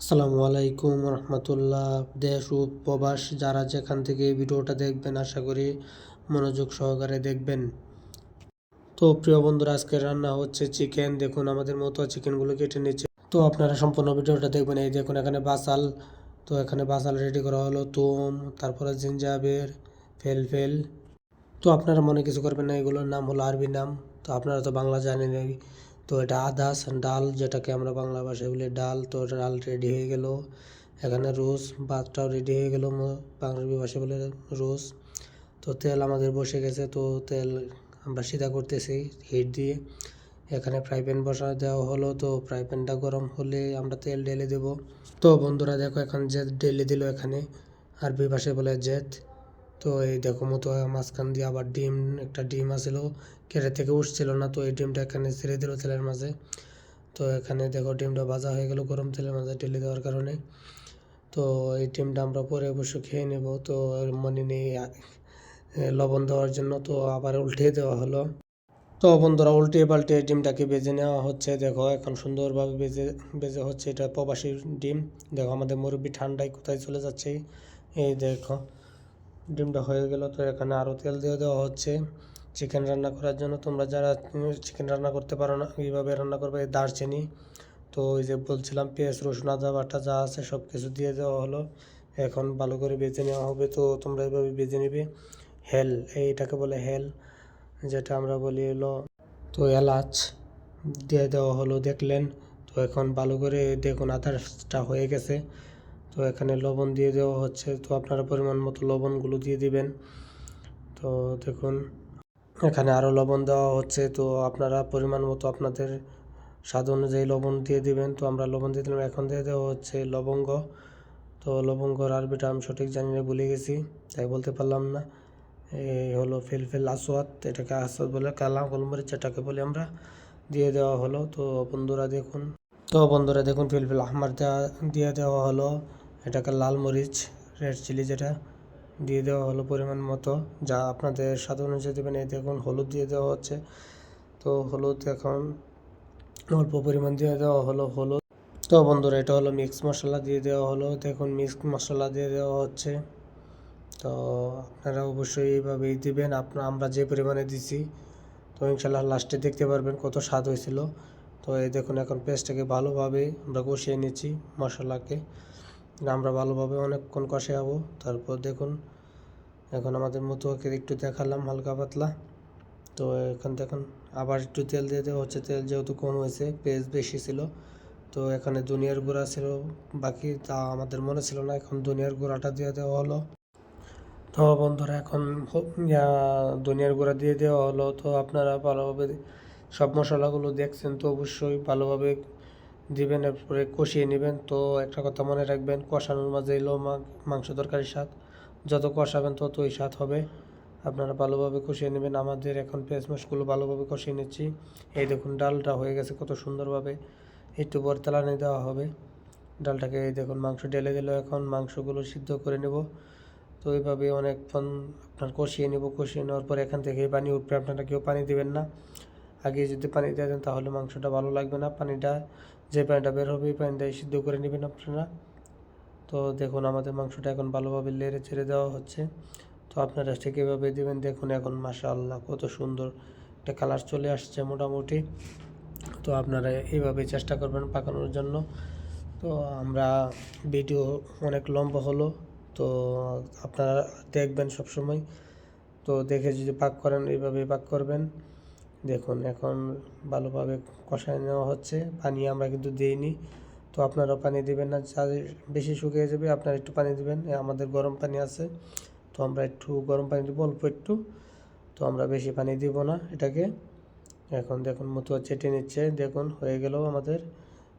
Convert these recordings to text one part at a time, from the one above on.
আসসালামু আলাইকুম রহমতুল্লাহ, দেশ ও প্রবাস, যারা যেখান থেকে ভিডিওটা দেখবেন, আশা করি মনোযোগ সহকারে দেখবেন। তো প্রিয় বন্ধুরা আজকে রান্না হচ্ছে চিকেন। দেখুন, আমাদের মতো চিকেনগুলো কেটে নিচ্ছে। তো আপনারা সম্পূর্ণ ভিডিওটা দেখবেন। এই দেখুন, এখানে বাসাল। তো এখানে বাসাল রেডি করা হলো, তুম, তারপরে জিঞ্জাবের, ফেলফেল। তো আপনারা মনে কিছু করবেন না, এগুলোর নাম হলো আরবি নাম। তো আপনারা তো বাংলা জানেন তো এটা আদাস ডাল যেটাকে আমরা বাংলা ভাষায় বলি, ডাল তো ডাল রেডি হয়ে গেল। এখানে রোজ ভাতটাও রেডি হয়ে গেল বাংলা ভাষায় বলে রোজ। তো তেল আমাদের বসে গেছে, তো তেল আমরা সিধা করতেছি হিট দিয়ে। এখানে ফ্রাই প্যান বসা দেওয়া হলো, তো ফ্রাই প্যানটা গরম হলে আমরা তেল ঢেলে দেব। তো বন্ধুরা দেখো এখন জেদ ঢেলে দিল এখানে। আরবি ভাষায় বলে জেদ। তো এই দেখো মতো মাঝখান দিয়ে আবার ডিম, একটা ডিম আসলো, কেটে থেকে উঠছিল না, তো এই ডিমটা এখানে ছেড়ে দিল তেলের মাঝে। তো এখানে দেখো ডিমটা ভাজা হয়ে গেল গরম তেলের মাঝে ঢেলে দেওয়ার কারণে। তো এই ডিমটা আমরা পরে অবশ্য খেয়ে নেব, তো মনে নেই লবণ দেওয়ার জন্য তো আবার উল্টে দেওয়া হলো। তো বন্ধুরা উল্টে পাল্টে ডিমটাকে বেজে নেওয়া হচ্ছে, দেখো এখন সুন্দরভাবে বেজে বেজে হচ্ছে এটা প্রবাসী ডিম। দেখো আমাদের মুরব্বি ঠান্ডায় কোথায় চলে যাচ্ছে, এই দেখো। ডিমটা হয়ে গেল, তো এখানে আরও তেল দিয়ে দেওয়া হচ্ছে। চিকেন রান্না করার জন্য তোমরা যারা চিকেন রান্না করতে পারো না এইভাবে রান্না করবে দারচিনি। তো ওই যে বলছিলাম, পেঁয়াজ, রসুন, আদা, বাটা যা আছে সব কিছু দিয়ে দেওয়া হলো। এখন ভালো করে বেজে নেওয়া হবে, তো তোমরা এইভাবে বেজে নেবে। হেল, এইটাকে বলে হেল, যেটা আমরা বলি হলো, তো এলাচ দিয়ে দেওয়া হলো, দেখলেন। তো এখন ভালো করে দেখুন আদারটা হয়ে গেছে। তো এখানে লবণ দিয়ে দেওয়া হচ্ছে। তো আপনারা পরিমাণ মতো লবণগুলো দিয়ে দিবেন। তো দেখুন, এখানে আরও লবণ দেওয়া হচ্ছে। তো আপনারা পরিমাণ মতো আপনাদের স্বাদ অনুযায়ী লবণ দিয়ে দিবেন। তো আমরা লবণ দিয়ে দিলাম। এখন দিয়ে দেওয়া হচ্ছে লবঙ্গ। তো লবঙ্গর আরবিটা আমি সঠিক জানি না, ভুলে গেছি, তাই বলতে পারলাম না। এই হলো ফিলফিল আসওয়াত এটাকে আসওয়াত বলে কালা, গোলমরিচ, এটাকে বলি আমরা দিয়ে দেওয়া হলো। তো বন্ধুরা দেখুন, তো বন্ধুরা দেখুন, ফিলফিল আহমার দেওয়া দিয়ে দেওয়া হলো। এটাকে লাল মরিচ রেড চিলি যেটা দিয়ে দেওয়া হলো পরিমাণ মতো, যা আপনাদের স্বাদ অনুযায়ী দেবেন। এই দেখুন, হলুদ দিয়ে দেওয়া হচ্ছে। তো হলুদ এখন অল্প পরিমাণ দিয়ে দেওয়া হলো হলুদ। তো বন্ধুরা, এটা হলো মিক্স মশলা দিয়ে দেওয়া হলো। দেখুন মিক্স মশলা দিয়ে দেওয়া হচ্ছে। তো আপনারা অবশ্যই এইভাবেই দিবেন। আপনার আমরা যে পরিমাণে দিছি, তো ইনশাল্লাহ লাস্টে দেখতে পারবেন কত স্বাদ হয়েছিল। তো এই দেখুন, এখন পেস্টটাকে ভালোভাবে আমরা কষিয়ে নিচ্ছি মশলাকে। আমরা ভালোভাবে অনেকক্ষণ কষে কষাবো। তারপর দেখুন, এখন আমাদের মতো একটু দেখালাম হালকা পাতলা। তো এখন দেখুন, আবার একটু তেল দিয়ে দেওয়া হচ্ছে। তেল যেহেতু কম হয়েছে, পেঁয়াজ বেশি ছিল। তো এখানে দুনিয়ার গুঁড়া ছিল, বাকি তা আমাদের মনে ছিল না। এখন দুনিয়ার গুঁড়াটা দিয়ে দেওয়া হলো। তো বন্ধুরা, এখন দুনিয়ার গুঁড়া দিয়ে দেওয়া হলো। তো আপনারা ভালোভাবে সব মশলাগুলো দেখছেন, তো অবশ্যই ভালোভাবে দিবেন, এরপরে কষিয়ে নেবেন। তো একটা কথা মনে রাখবেন, কষানোর মাঝে এলো মাংস তরকারির স্বাদ, যত কষাবেন ততই স্বাদ হবে। আপনারা ভালোভাবে কষিয়ে নেবেন। আমাদের এখন পেঁয়াজ মাছগুলো ভালোভাবে কষিয়ে নিচ্ছি। এই দেখুন, ডালটা হয়ে গেছে কত সুন্দরভাবে। একটু পর তেলানি দেওয়া হবে। ডালটাকে এই দেখুন, মাংস ঢেলে দিল এখন। মাংসগুলো সিদ্ধ করে নেব। তো এইভাবে অনেকক্ষণ আপনার কষিয়ে নেব। কষিয়ে নেওয়ার পর এখান থেকে পানি উঠবে। আপনারা কেউ পানি দেবেন না। আগে যদি পানি দিয়ে দেন তাহলে মাংসটা ভালো লাগবে না। পানিটা যে পানিটা বের হবে, এই পানিটাই সিদ্ধ করে নেবেন আপনারা। তো দেখুন, আমাদের মাংসটা এখন ভালোভাবে লেড়ে ছেড়ে দেওয়া হচ্ছে। তো আপনারা ঠিক এভাবে দেবেন। দেখুন, এখন মাসা আল্লাহ কত সুন্দর একটা কালার চলে আসছে মোটামুটি। তো আপনারা এইভাবে চেষ্টা করবেন পাকানোর জন্য। তো আমরা ভিডিও অনেক লম্বা হলো, তো আপনারা দেখবেন সব সময় তো দেখে যদি পাক করেন এইভাবে পাক করবেন। দেখুন, এখন ভালোভাবে কষায় নেওয়া হচ্ছে। পানি আমরা কিন্তু দিইনি, তো আপনারাও পানি দিবেন না। যাদের বেশি শুকিয়ে যাবে, আপনারা একটু পানি দিবেন। আমাদের গরম পানি আছে, তো আমরা একটু গরম পানি দেবো, অল্প একটু। তো আমরা বেশি পানি দিব না এটাকে। এখন দেখুন মতো চেটে নিচ্ছে। দেখুন, হয়ে গেল আমাদের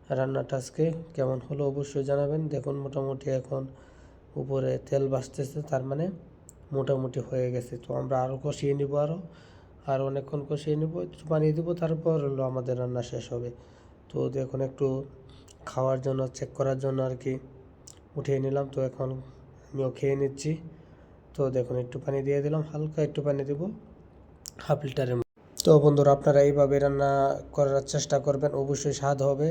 রান্নাটা আজকে। কেমন হলো অবশ্যই জানাবেন। দেখুন, মোটামুটি এখন উপরে তেল বাসতেছে তার মানে মোটামুটি হয়ে গেছে। তো আমরা আরও কষিয়ে নিব আরও আর অনেকক্ষণ কষিয়ে নেব, একটু পানি দেবো, তারপর হলো আমাদের রান্না শেষ হবে। তো দেখুন একটু খাওয়ার জন্য চেক করার জন্য আর কি উঠিয়ে নিলাম। তো এখন আমিও খেয়ে নিচ্ছি। তো দেখুন, একটু পানি দিয়ে দিলাম, হালকা একটু পানি দেবো হাফ লিটারের তো বন্ধুরা, আপনারা এইভাবে রান্না করার চেষ্টা করবেন, অবশ্যই স্বাদ হবে।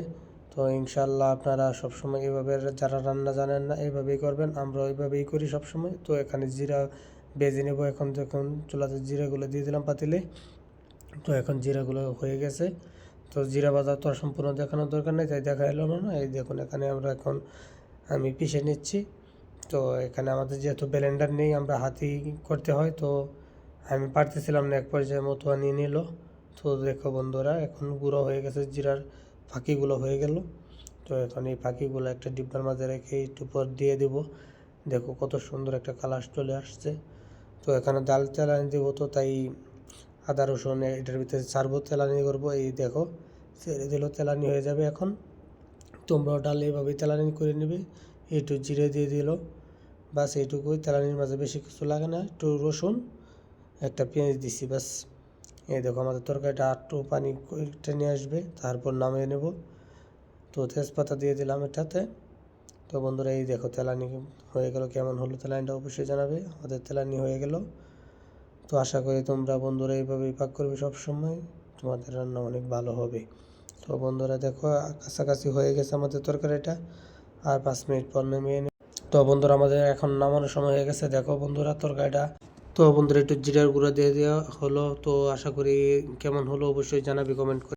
তো তো ইনশাল্লাহ আপনারা সবসময় এইভাবে যারা রান্না জানেন না, এইভাবেই করবেন আমরা ওইভাবেই করি সবসময়। তো এখানে জিরা বেজে নেব এখন যখন চুলাতে জিরাগুলো দিয়ে দিলাম পাতিলে। তো এখন জিরাগুলো হয়ে গেছে। তো জিরা বাজা তো সম্পূর্ণ দেখানোর দরকার নেই, তাই দেখা এলো না। এই দেখুন, এখানে আমরা এখন আমি পিষে নিচ্ছি। তো এখানে আমাদের যেহেতু ব্লেন্ডার নেই, আমরা হাতেই করতে হয়। তো আমি পারতেছিলাম না, এক পর্যায়ে মতো নিয়ে নিল। তো দেখো বন্ধুরা, এখন গুঁড়ো হয়ে গেছে, জিরার ফাঁকিগুলো হয়ে গেল। তো এখন এই ফাঁকিগুলো একটা ডিব্বার মাঝে রেখে একটু পর দিয়ে দেব। দেখো কত সুন্দর একটা কালার চলে আসছে। তো এখানে ডাল তেলানি দেবো তো তাই আদা রসুন এটার ভিতরে ছাড়বো তেলানি করব। এই দেখো ছেড়ে দিলেও তেলানি হয়ে যাবে এখন। তোমরাও ডাল এইভাবেই তেলানি করে নেবে। একটু জিরে দিয়ে দিল। বাস এইটুকুই, তেলানির মাঝে বেশি কিছু লাগে না। একটু রসুন, একটা পেঁয়াজ দিছি, বাস। এই দেখো, আমাদের তরকারিটা একটু পানি টেনে আসবে, তারপর নামিয়ে নেব। তো তেজপাতা দিয়ে দিলাম এটাতে। তো বন্ধুরা, এই দেখো তেলানি হয়ে গেল। কেমন হলো তেলানিটা অবশ্যই জানাবে। আমাদের তেলানি হয়ে গেল। তো আশা করি তোমরা বন্ধুরা এইভাবেই পাক করবে সব সময় তোমাদের রান্না অনেক ভালো হবে। তো বন্ধুরা, দেখো, কাছাকাছি হয়ে গেছে আমাদের তরকারিটা। আর পাঁচ মিনিট পর নামিয়ে তো বন্ধুরা, আমাদের এখন নামানোর সময় হয়ে গেছে। দেখো বন্ধুরা, তরকারিটা। তো বন্ধুরা, একটু জিরার গুঁড়া দিয়ে দেওয়া হলো। তো আশা করি কেমন হলো অবশ্যই জানাবি কমেন্ট করে।